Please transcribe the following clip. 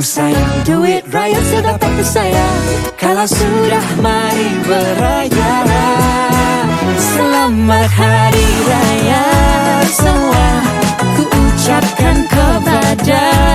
Kamu sayang. Duit raya sudah dapat percaya Kalau sudah mari beraya. Selamat hari raya Semua. Ku ucapkan kepada